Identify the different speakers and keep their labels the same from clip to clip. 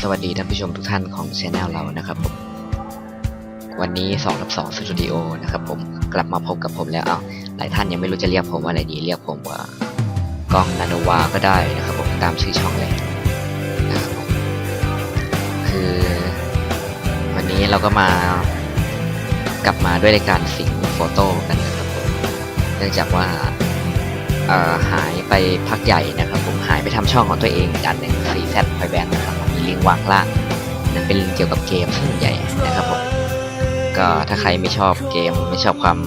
Speaker 1: สวัสดีท่านผู้ชมทุกท่านของช anel เรานะครับผมวันนี้2ทับ2สตูดิโอนะครับผมกลับมาพบกับผมแล้วอ้าหลายท่านยังไม่รู้จะเรียกผมว่าอะไรดีเรียกผมว่ากล้องนาโนวาก็ได้นะครับผมตามชื่อช่องเลยนะครับผมคือ วันนี้เราก็มากลับมาด้วยรายการสิงโฟโต้กันนะครับผมเนื่องจากว่าหายไปพักใหญ่นะครับผมหายไปทำช่องของตัวเองกันหนึ่ง 4Z ไฟแบ งวางล่างนั่นเป็นเกี่ยวกับเกมส่ใหญ่นะครับผมก็ถ้าใครไม่ชอบเกมไม่ชอบความ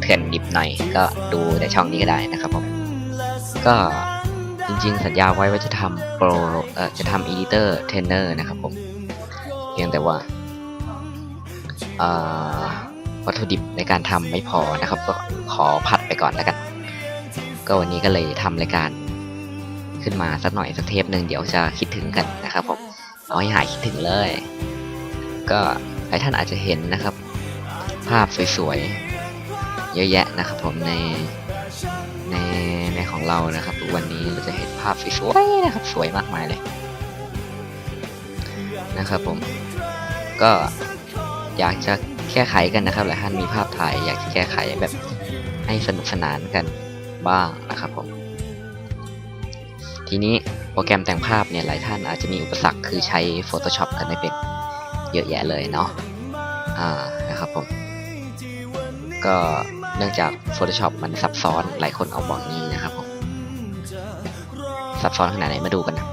Speaker 1: เถื่อนดิบหน่อยก็ดูในช่องนี้ก็ได้นะครับผมก็จริงๆ สัญญาไว้ว่าจะทำโปรเอ่อจะทำอีดิเตอร์เทรนเนอร์นะครับผมเพียงแต่ว่าวัตถุดิบในการทำไม่พอนะครับ ก็ขอพัดไปก่อนแล้วกัน ก็วันนี้ก็เลยทำรายการขึ้นมาสักหน่อยสักเทปหนึ่งเดี๋ยวจะคิดถึงกันนะครับผม เอาให้หายคิดถึงเลย ก็หลายท่านอาจจะเห็นนะครับ ภาพสวยๆ เยอะแยะนะครับผมในในในของเรานะครับวันนี้เราจะเห็นภาพสวยๆนะครับ สวยมากมายเลย นะครับผม ก็อยากจะแก้ไขกันนะครับหลายท่านมีภาพถ่ายอยากจะแก้ไขแบบให้สนุกสนานกันบ้างนะครับผม ทีนี้ โปรแกรมแต่งภาพเนี่ยหลายท่านอาจจะมีอุปสรรคคือใช้ Photoshop กันไม่เป็นเยอะแยะเลยเนาะอ่านะครับผมก็เนื่องจาก Photoshop มันซับซ้อนหลายคนเอาบอกนี้นะครับผมซับซ้อนขนาดไหนมาดูกันนะ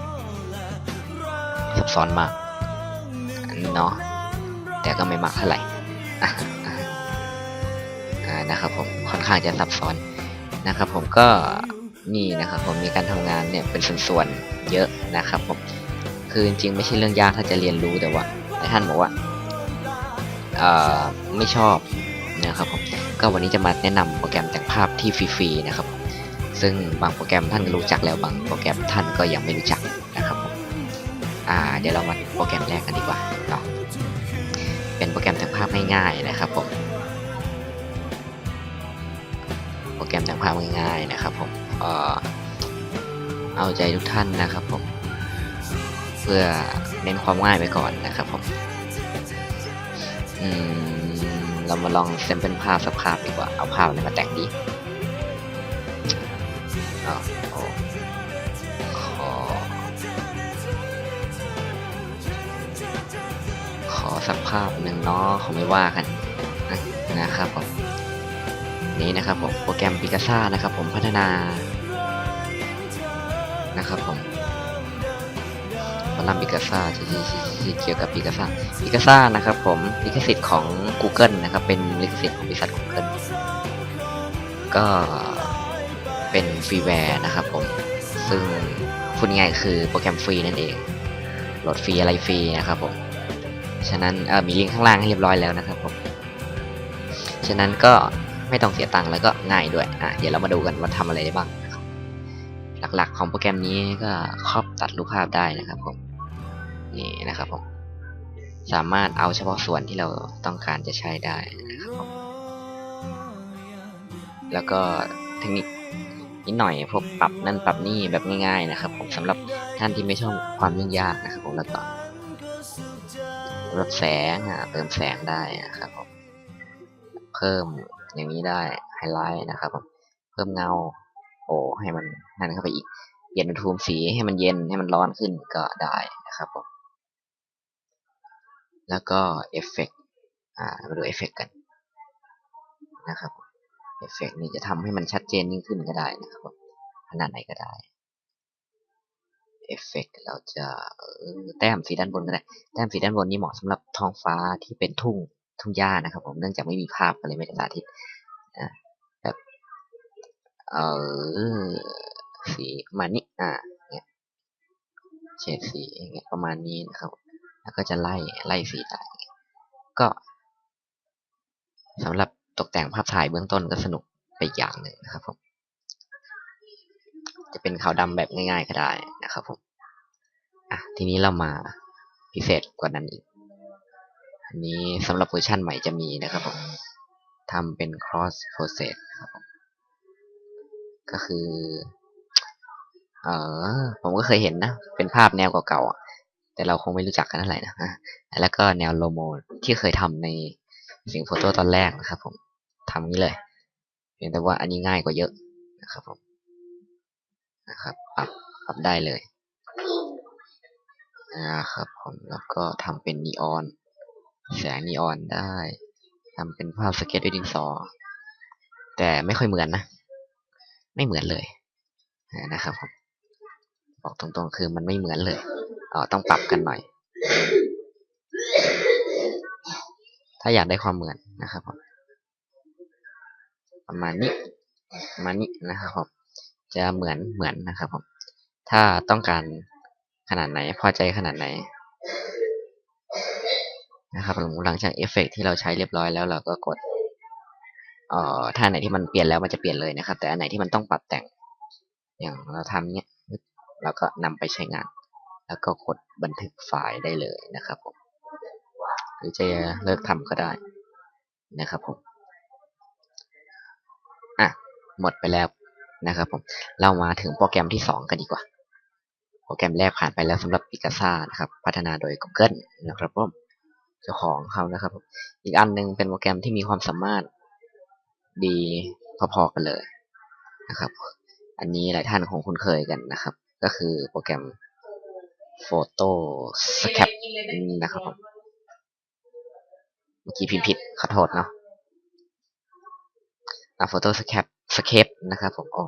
Speaker 1: ซับซ้อนมากเนาะแต่ก็ไม่มากเท่าไหร่อานะครับผมค่อนข้างจะซับซ้อนนะครับผมก็นี่นะครับผมมีการทำงานเนี่ยเป็นส่วนๆ เยอะนะครับผมคือจริงๆไม่ใช่เรื่องยากถ้าจะเรียนรู้แต่ว่าหลายท่านบอกว่าไม่ชอบนะครับผมก็วันนี้จะมาแนะนำโปรแกรมแต่งภาพที่ฟรีๆนะครับผมซึ่งบางโปรแกรมท่านก็รู้จักแล้วบางโปรแกรมท่านก็ยังไม่รู้จักนะครับผมอ่าเดี๋ยวเรามาโปรแกรมแรกกันดีกว่าเนาะเป็นโปรแกรมแต่งภาพง่ายๆนะครับผมโปรแกรมแต่งภาพง่ายๆนะครับผมเอ่อ เอาใจทุกท่านนะครับผม เพื่อเน้นความง่ายไปก่อนนะครับผม อืม เรามาลองเซมเป็นภาพสักภาพดีกว่า เอาภาพอะไรมาแต่งดีอขอขอสักภาพหนึ่งเนาะเขาไม่ว่ากันนะครับผมนี้นะครับผมโปรแกรม Picasa นะครับผมพัฒนา นะครับผมคอลัมน์ Picasa ที่ที่ที่เกี่ยวกับ Picasa Picasa นะครับผมลิขสิทธิ์ของ Google นะครับ เป็นลิขสิทธิ์ของบริษัท Google ก็เป็นฟรีแวร์นะครับผม ซึ่งพูดง่ายคือโปรแกรมฟรีนั่นเอง โหลดฟรีอะไรฟรีนะครับผม ฉะนั้นเออมีลิงก์ข้างล่างให้เรียบร้อยแล้วนะครับผม ฉะนั้นก็ไม่ต้องเสียตังค์แล้วก็ง่ายด้วย อะ เดี๋ยวเรามาดูกันว่าทำอะไรได้บ้าง หลักๆ ของโปรแกรมนี้ก็ครอบตัดรูปภาพได้นะครับผมนี่นะครับผมสามารถเอาเฉพาะส่วนที่เราต้องการจะใช้ได้นะครับผมแล้วก็เทคนิคนิดหน่อยพวกปรับนั่นปรับนี่แบบง่ายๆนะครับ ผมสำหรับท่านที่ไม่ชอบความยุ่งยากนะครับผมแล้วก็ลดแสงอะเติมแสงได้นะครับผมเพิ่มอย่างนี้ได้ไฮไลท์นะครับผมเพิ่มเงา โอ้ให้มันนั่นเข้าไปอีก เปลี่ยนอุณหภูมิสีให้มันเย็นให้มันร้อนขึ้นก็ได้นะครับผมแล้วก็เอฟเฟกอ่ามาดูเอฟเฟกกันนะครับเอฟเฟกนี่จะทำให้มันชัดเจนยิ่งขึ้นก็ได้นะครับผมขนาดไหนก็ได้เอฟเฟกเราจะแต้มสีด้านบนก็ได้แต้มสีด้านบนนี้เหมาะสำหรับท้องฟ้าที่เป็นทุ่งทุ่งหญ้านะครับ ผมเนื่องจากไม่มีภาพก็เลยไม่ได้สาธิตอ่า เออสีประมาณนี้อ่าเนี่ยเฉดสีอย่างเงี้ยประมาณนี้นะครับ แล้วก็จะไล่ไล่สีได้ก็สำหรับตกแต่งภาพถ่ายเบื้องต้นก็สนุกไปอีกอย่างหนึ่งนะครับผมจะเป็นขาวดำแบบง่าย ๆ ก็ได้นะครับผมอะทีนี้เรามาพิเศษกว่านั้นอีกอันนี้สำหรับเวอร์ชันใหม่จะมีนะครับผมทำเป็น cross process ครับผม ก็คือ เออผมก็เคยเห็นนะ เป็นภาพแนวเก่าๆแต่เราคงไม่รู้จักกันเท่าไหร่นะแล้วก็แนวโลโมที่เคยทำในสิ่งโฟโต้ตอนแรกนะครับ ผมทำนี้เลยเพียงแต่ว่าอันนี้ง่ายกว่าเยอะนะครับผมนะครับปรับปรับได้เลยนะครับผมแล้วก็ทำเป็นนีออน แสงนีออนได้ทำเป็นภาพสเก็ตด้วยดินสอแต่ไม่ค่อยเหมือนนะ ไม่เหมือนเลยนะครับผมบอกตรงๆคือมันไม่เหมือนเลยเออต้องปรับกันหน่อย ถ้าอยากได้ความเหมือนนะครับผมประมาณนี้ประมาณนี้นะครับผมจะเหมือนเหมือนนะครับผมถ้าต้องการขนาดไหนพอใจขนาดไหนนะครับหลังจากเอฟเฟกที่เราใช้เรียบร้อยแล้วเราก็กด เอ่อถ้าไหนที่มันเปลี่ยนแล้วมันจะเปลี่ยนเลยนะครับ แต่อันไหนที่มันต้องปรับแต่ง อย่างเราทำเนี้ยเราก็นำไปใช้งาน แล้วก็กดบันทึกไฟล์ได้เลยนะครับผมหรือจะเลิกทำก็ได้นะครับผมอะหมดไปแล้วนะครับผมเรามาถึงโปรแกรมที่ 2 กันดีกว่า โปรแกรมแรกผ่านไปแล้วสำหรับ Picasa นะครับ พัฒนาโดย Google นะครับผมเจ้าของเขานะครับผมอีกอันหนึงเป็นโปรแกรมที่มีความสามารถ ดีพอๆกันเลยนะครับ อันนี้หลายท่านคงคุ้นเคยกันนะครับ ก็คือโปรแกรม Photo Scap นะครับผมเมื่อกี้พิมพ์ผิดขอโทษเนาะอะ Photo Scap Scap นะครับผมโอ้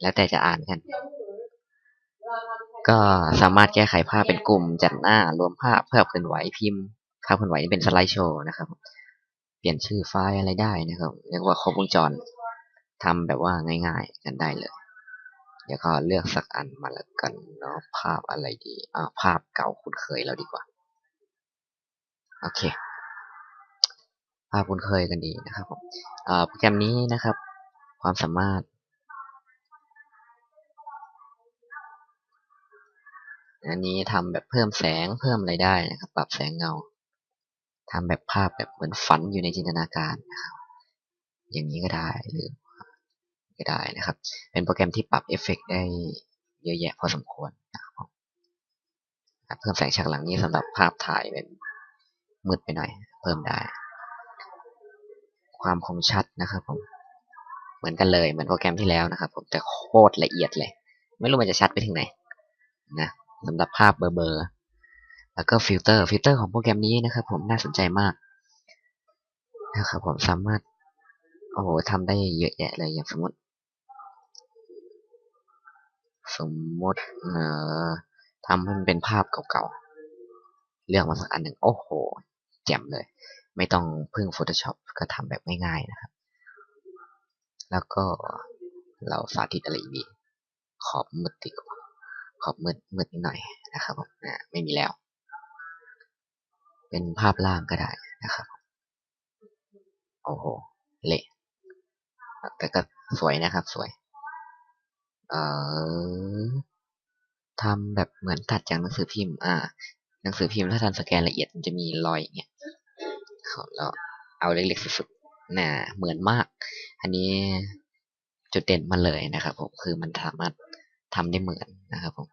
Speaker 1: แล้วแต่จะอ่านกัน ก็สามารถแก้ไขภาพเป็นกลุ่มจัดหน้ารวมภาพเพื่อเคลื่อนไหวพิมพ์ภาพเคลื่อนไหวเป็นสไลด์โชว์นะครับ เปลี่ยนชื่อไฟล์อะไรได้นะครับเรียกว่าครบวงจรทำแบบว่าง่ายๆกันได้เลย เดี๋ยวก็เลือกสักอันมาล้วกันเนาะภาพอะไรดีอ่าภาพเก่าคุ้นเคยเราดีกว่า โอเค ภาพคุ้นเคยกันดีนะครับผมอ่าโปรแกรมนี้นะครับ ความสามารถอันนี้ทำแบบเพิ่มแสงเพิ่มอะไรได้นะครับ ปรับแสงเงา ทำแบบภาพแบบเหมือนฝันอยู่ในจินตนาการนะครับอย่างนี้ก็ได้หรือก็ได้นะครับ เป็นโปรแกรมที่ปรับเอฟเฟกต์ได้เยอะแยะพอสมควรนะครับเพิ่มแสงฉากหลังนี้สำหรับภาพถ่ายเป็นมืดไปหน่อย เพิ่มได้ ความคมชัดนะครับผมเหมือนกันเลยเหมือนโปรแกรมที่แล้วนะครับ ผมแต่โคตรละเอียดเลย ไม่รู้มันจะชัดไปถึงไหนนะสำหรับภาพเบอร์ แล้วก็ฟิลเตอร์ฟิลเตอร์ของโปรแกรมนี้นะครับ ผมน่าสนใจมากนะครับผมสามารถโอ้โหทำได้เยอะแยะเลยอย่างสมมติ สมมติเอ่อทำให้มันเป็นภาพเก่าๆเลือกมาสักอันหนึ่งโอ้โหแจ่มเลย ไม่ต้องพึ่ง Photoshop ก็ทำแบบง่ายๆนะครับ แล้วก็เราสาธิตอะไรอีกดีขอบมืดดีกว่าขอบมืดมืดนิดหน่อยนะครับผมนะไม่มีแล้ว เป็นภาพล่างก็ได้นะครับ โอ้โห เละแต่ก็สวยนะครับ สวย เอ่อทำแบบเหมือนตัดจากหนังสือพิมพ์ อ่า หนังสือพิมพ์ถ้าทันสแกนละเอียดมันจะมีรอยอย่างเงี้ยเราเอาเล็กๆสุดๆน่ะเหมือนมาก อันนี้จุดเด่นมันเลยนะครับผมคือมันสามารถทำได้เหมือนนะครับผม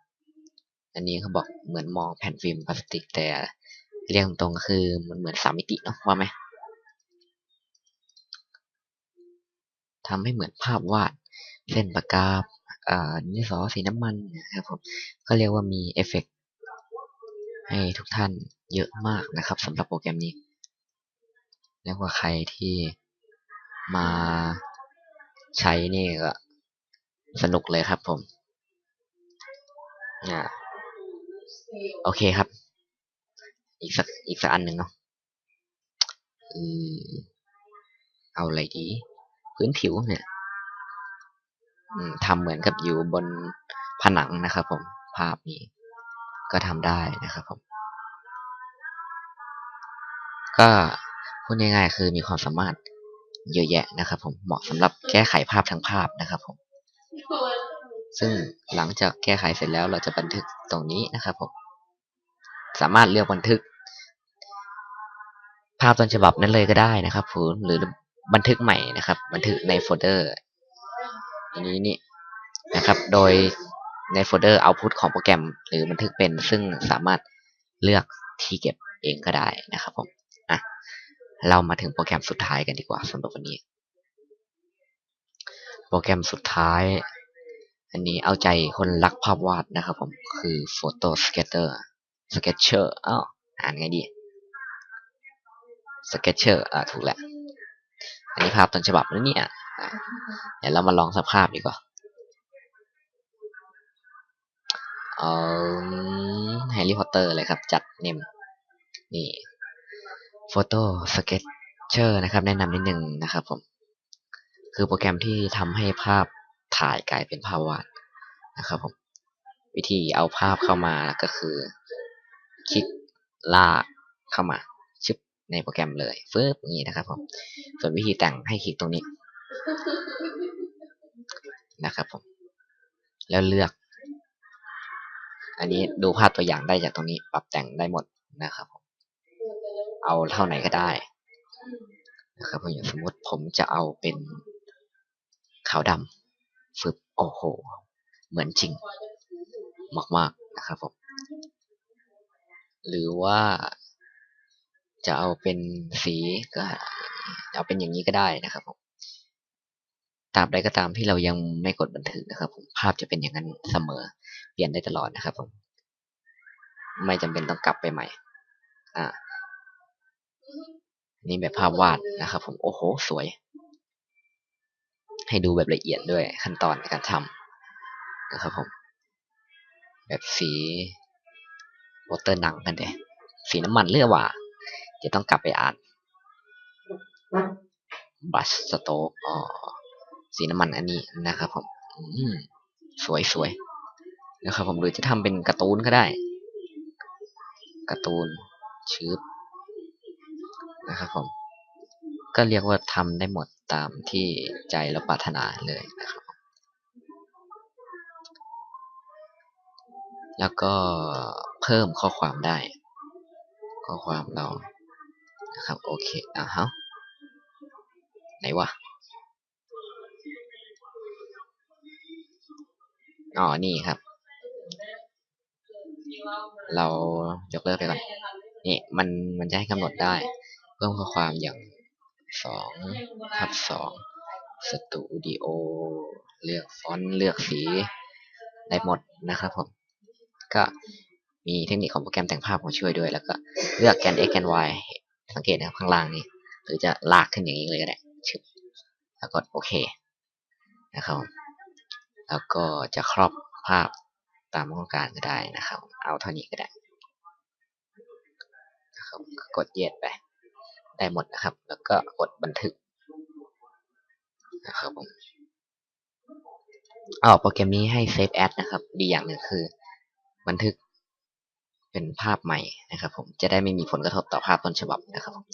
Speaker 1: อันนี้เขาบอกเหมือนมองแผ่นฟิล์มพลาสติกแต่ เรียกตรงๆคือมันเหมือนสามมิติเนาะว่าไหมทำให้เหมือนภาพวาดเส้นปากกาอ่าดินสอสีน้ำมันนะครับผมก็เรียกว่ามีเอฟเฟกให้ทุกท่านเยอะมากนะครับสำหรับโปรแกรมนี้เรียกว่าใครที่มาใช้นี่ก็สนุกเลยครับผมอ่าโอเคครับ อีกสักอีกสักอันหนึ่งเนาะอเอาอะไรดี พื้นผิวเนี่ยทำเหมือนกับอยู่บนผนังนะครับผม ภาพนี้ ก็ทำได้นะครับผม ก็พูดง่ายๆคือมีความสามารถเยอะแยะนะครับผมเหมาะสำหรับแก้ไขภาพทั้งภาพนะครับผมซึ่งหลังจากแก้ไขเสร็จแล้วเราจะบันทึกตรงนี้นะครับผม สามารถเลือกบันทึก ภาพต้นฉบับนั้นเลยก็ได้นะครับผมหรือบันทึกใหม่นะครับ บันทึกในโฟลเดอร์อันนี้นี่นะครับ โดยในโฟลเดอร์ output ของโปรแกรม หรือบันทึกเป็นซึ่งสามารถเลือกที่เก็บเองก็ได้นะครับผมอะเรามาถึงโปรแกรมสุดท้ายกันดีกว่าสำหรับวันนี้ โปรแกรมสุดท้าย อันนี้เอาใจคนรักภาพวาดนะครับผมคือ Photo Sketcher Sketcher อ้าวอ่านไงดี Sketcher อ่าถูกแหละอันนี้ภาพต้นฉบับแล้วเนี่ยเดี๋ยวเรามาลองสภาพดีกว่าเออแฮร์รี่พอตเตอร์เลยครับ จัดเนมนี่ Photo Sketcher นะครับ แนะนำนิดนึงนะครับผม คือโปรแกรมที่ทำให้ภาพถ่ายกลายเป็นภาพวาดนะครับผม วิธีเอาภาพเข้ามาก็คือ คลิกลากเข้ามา ในโปรแกรมเลยฟึบอย่างนี้นะครับผมส่วนวิธีแต่งให้คลิกตรงนี้นะครับผม แล้วเลือก อันนี้ดูภาพตัวอย่างได้จากตรงนี้ ปรับแต่งได้หมดนะครับผมเอาเท่าไหนก็ได้นะครับผมอย่างสมมติผมจะเอาเป็นขาวดำฟึบโอ้โห เหมือนจริง มากๆนะครับผม หรือว่า จะเอาเป็นสีก็เอาเป็นอย่างนี้ก็ได้นะครับผมตาบใดก็ตามที่เรายังไม่กดบันทึกนะครับ ผมภาพจะเป็นอย่างนั้นเสมอ เปลี่ยนได้ตลอดนะครับผมไม่จำเป็นต้องกลับไปใหม่ อ่า นี่แบบภาพวาดนะครับ ผมโอ้โห สวย ให้ดูแบบละเอียดด้วยขั้นตอนในการทำนะครับผม แบบสีวอเตอร์หนังกันเดสีน้ำมันเลือว่า จะต้องกลับไปอ่านบัสสโตกอ๋อสีน้ำมันอันนี้นะครับผมสวยสวยนะครับผมหรือจะทำเป็นการ์ตูนก็ได้การ์ตูนชืบนะครับผมก็เรียกว่าทำได้หมดตามที่ใจเราปรารถนาเลยนะครับ แล้วก็เพิ่มข้อความได้ ข้อความเรา นะครับโอเคอะฮะไหนวะอ๋อนี่ครับ เรายกเลิกไปก่อนนี่มันมันจะให้กำหนดได้เพิ่มข้อความอย่างสองทับสองสตูดิโอเลือกฟอนต์เลือกสีได้หมดนะครับผมก็มีเทคนิคของโปรแกรมแต่งภาพมาช่วยด้วย แล้วก็เลือกแกน x แกน y สังเกตนะครับข้างล่างนี้ หรือจะลากขึ้นอย่างนี้เลยก็ได้ชึบแล้วกดโอเคนะครับแล้วก็จะครอบภาพตามต้องการก็ได้นะครับ เอาเท่านี้ก็ได้นะครับกดเย็ดไป ได้หมดนะครับ แล้วก็กดบันทึกนะครับผมอ๋อโปรแกรมนี้ให้เซฟแอดนะครับ ดีอย่างหนึ่งคือ บันทึก เป็นภาพใหม่นะครับผมจะได้ไม่มีผลกระทบต่อภาพต้นฉบับนะครับผม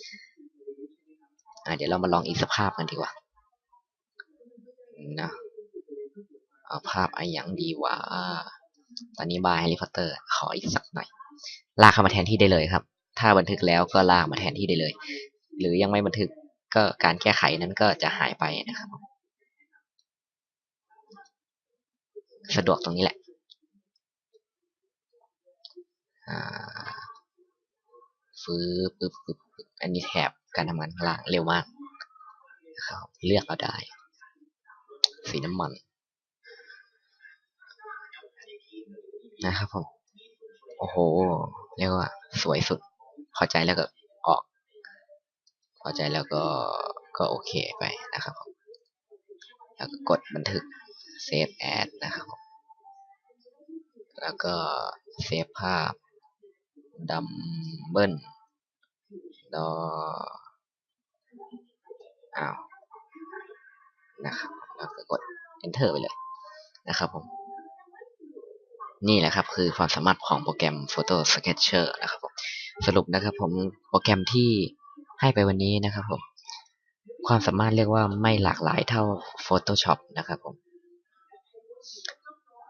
Speaker 1: เดี๋ยวเรามาลองอีกสภาพกันดีกว่านะเอาภาพไออย่างดีว่า ตอนนี้บายแฮร์รี่พอตเตอร์ ขออีกสักหน่อย ลากเข้ามาแทนที่ได้เลยครับ ถ้าบันทึกแล้วก็ลากมาแทนที่ได้เลย หรือยังไม่บันทึกก็การแก้ไขนั้นก็จะหายไปนะครับ สะดวกตรงนี้แหละ ฟื้นปึ๊บปึ๊บอันนี้แถบการทำงานข้างล่างเร็วมากครับเลือกเอาได้ สีน้ำมัน นะครับผม โอ้โห เรียกว่า สวยสุด พอใจแล้วก็ออก พอใจแล้วก็ก็โอเคไปนะครับผมแล้วก็กดบันทึก Save As นะครับผมแล้วก็เซฟภาพดัมเบิล ดออ้าวนะครับแล้วก็กด enter ไปเลยนะครับผม นี่แหละครับคือความสามารถของโปรแกรม Photo Sketcher นะครับผมสรุปนะครับผมโปรแกรมที่ให้ไปวันนี้นะครับผมความสามารถเรียกว่าไม่หลากหลายเท่า Photoshop นะครับผม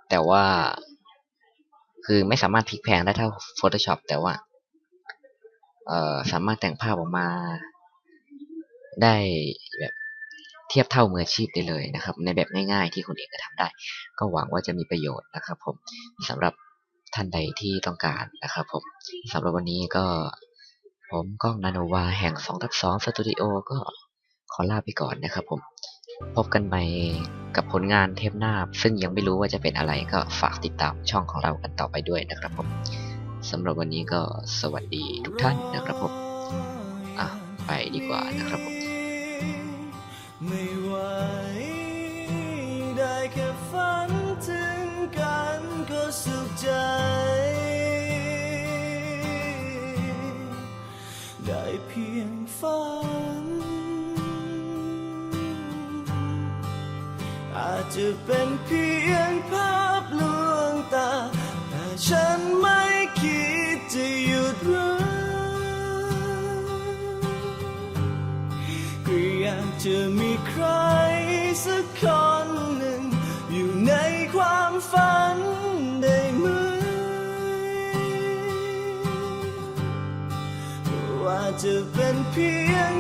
Speaker 1: แต่ว่าคือไม่สามารถพลิกแพงได้เท่า Photoshop แต่ว่า สามารถแต่งภาพออกมา ได้แบบททียบเท่ามืออาชีพได้เลยนะครับ ในแบบง่ายๆที่คนอื่นก็ทำได้ ก็หวังว่าจะมีประโยชน์นะครับ ผมสำหรับท่านใดที่ต้องการนะครับ ผมสำหรับวันนี้ก็ผมกล้องนาโนวาแห่ง2ทับ2สตูดิโอก็ขอลาไปก่อนนะครับ ผมพบกันใหม่กับผลงานเทปหน้า ซึ่งยังไม่รู้ว่าจะเป็นอะไรก็ฝากติดตามช่องของเรากันต่อไปด้วยนะครับผม สำหรับวันนี้ก็สวัสดีทุกท่านนะครับผมอะไปดีกว่านะครับผม
Speaker 2: ไม่ไหวได้แค่ฝันถึงกันก็สุขใจ ได้เพียงฝัน อาจจะเป็นเพียงภาพลวงตา แต่ฉันไม่คิด จะหยุดรักก็อยากจะมีใครสักคนหนึ่ง อยู่ในความฝันได้ไหมว่าจะเป็นเพียง